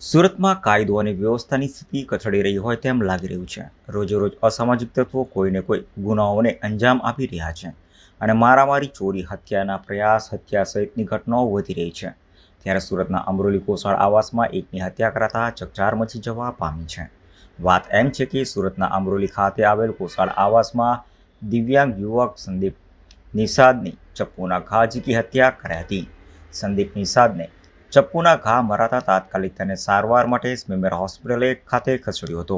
સુરતમાં કાયદો અને વ્યવસ્થાની સ્થિતિ કથળી રહી હોય તેમ લાગી રહ્યું છે. રોજેરોજ અસામાજિક તત્વો કોઈને કોઈ ગુનાઓને અંજામ આપી રહ્યા છે અને મારામારી, ચોરી, હત્યાના પ્રયાસ, હત્યા સહિતની ઘટનાઓ વધી રહી છે. ત્યારે સુરતના અમરોલી કોસાળ આવાસમાં એકની હત્યા કરાતા ચકચાર મચી જવા પામી છે. વાત એમ છે કે સુરતના અમરોલી ખાતે આવેલ કોસાળ આવાસમાં દિવ્યાંગ યુવક સંદીપ નિષાદની ચપ્પુના ઘા ઝીકી હત્યા કરાઈ હતી. સંદીપ નિષાદને ચપ્પુના ઘા મરાતા તાત્કાલિક તેને સારવાર માટે સ્મેમેર હોસ્પિટલે ખાતે ખસેડ્યો હતો.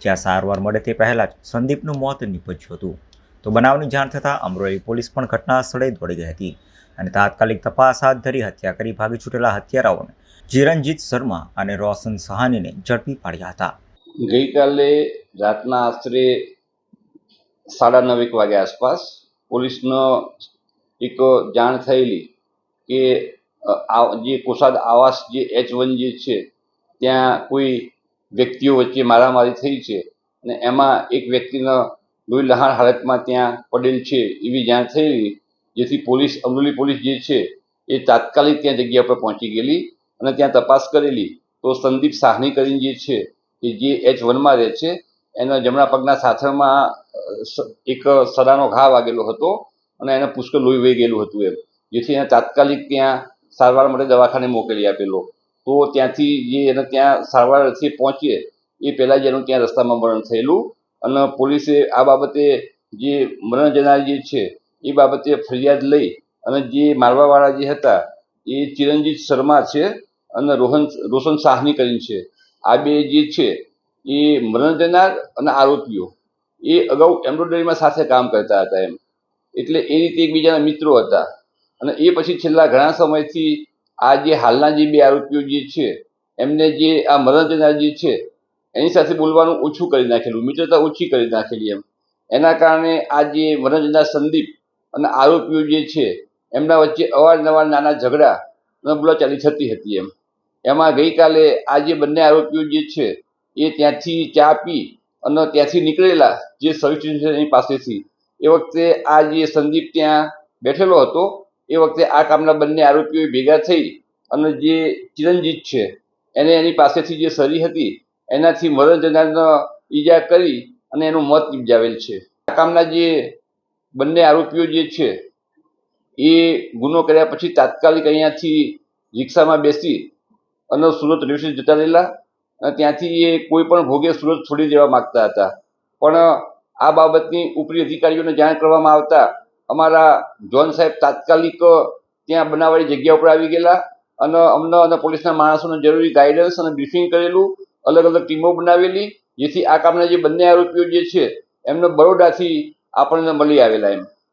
જ્યાં સારવાર મળે તે પહેલાં જ સંદીપનું મોત નીપજ્યું હતું. તો બનાવની જાણ થતાં અમરોલી પોલીસ પણ ઘટના સ્થળે દોડી ગઈ હતી અને તાત્કાલિક તપાસ હાથ ધરી હત્યા કરી ભાગી છૂટેલા હત્યારાઓને ચિરંજીત શર્મા અને રોશન સહાનીને ઝડપી પાડ્યા હતા. ગઈકાલે રાતના આશરે સાડા નવેક વાગ્યા આસપાસ પોલીસનો એક જાણ થયેલી કે જે કોષાદ આવાસ જે એચ વન જે છે, ત્યાં કોઈ વ્યક્તિઓ વચ્ચે મારામારી થઈ છે અને એમાં એક વ્યક્તિનો લોહી લહાણ હાલતમાં ત્યાં પડેલ છે એવી જાણ થયેલી, જેથી પોલીસ, અમરેલી પોલીસ જે છે, એ તાત્કાલિક ત્યાં જગ્યા પર પહોંચી ગયેલી અને ત્યાં તપાસ કરેલી. તો સંદીપ સાહની કરીને જે છે, કે જે એચ વનમાં રહે છે, એના જમણા પગના સાથળમાં એક સડાનો ઘા વાગેલો હતો અને એને પુષ્કળ લોહી વહી ગયેલું હતું એમ. જેથી એને તાત્કાલિક ત્યાં સારવાર માટે દવાખાને મોકલી આપેલો. તો ત્યાંથી જે એને ત્યાં સારવાર અર્થે પહોંચીએ, એ પહેલાં જ એનું ત્યાં રસ્તામાં મરણ થયેલું અને પોલીસે આ બાબતે જે મરણ જનાર જે છે, એ બાબતે ફરિયાદ લઈ અને જે મારવાવાળા જે હતા, એ ચિરંજીત શર્મા છે અને રોહન, રોશન સાહની કરીને છે. આ બે જે છે, એ મરણ જનાર અને આરોપીઓ. એ અગાઉ એમ્બ્રોઇડરીમાં સાથે કામ કરતા હતા એમ. એટલે એ રીતે એકબીજાના મિત્રો હતા. અને એ પછી છેલ્લા ઘણા સમયથી આ જે હાલના જે બે આરોપીઓ જે છે, એમને જે આ મરણ જનાર જે છે, એની સાથે બોલવાનું ઓછું કરી નાખેલું, મિત્રતા ઓછી કરી નાખેલી એમ. એના કારણે આ જે મરણ સંદીપ અને આરોપીઓ જે છે, એમના વચ્ચે અવારનવાર નાના ઝઘડા અને બોલાચાલી થતી હતી એમ. એમાં ગઈકાલે આ જે બંને આરોપીઓ જે છે, એ ત્યાંથી ચા પી અને ત્યાંથી નીકળેલા જે સર્વિસ પાસેથી, એ વખતે આ જે સંદીપ ત્યાં બેઠેલો હતો એ વખતે આ કામના બંને આરોપીઓ ભેગા થઈ અને જે ચિરંજીત છે, એને એની પાસેથી જે સરી હતી, એનાથી મરણ જનારને ઈજા કરી અને એનું મોત નિપજાવેલ છે. આ કામના જે બંને આરોપીઓ જે છે, એ ગુનો કર્યા પછી તાત્કાલિક અહીંયાથી રિક્ષામાં બેસી અને સુરત રેલવે જતા રહેલા અને ત્યાંથી એ કોઈ પણ ભોગે સુરત છોડી દેવા માંગતા હતા. પણ આ બાબતની ઉપરી અધિકારીઓને જાણ કરવામાં આવતા અમારા જોન સાહેબ તાત્કાલિક ત્યાં બનાવવાની જગ્યા ઉપર આવી ગયેલા અને અમને અને પોલીસના માણસોને જરૂરી ગાઈડન્સ અને બ્રીફિંગ કરેલું, અલગ અલગ ટીમો બનાવેલી, જેથી આ કામના જે બંને આરોપીઓ જે છે, એમને બરોડાથી આપણને મળી આવેલા એમ.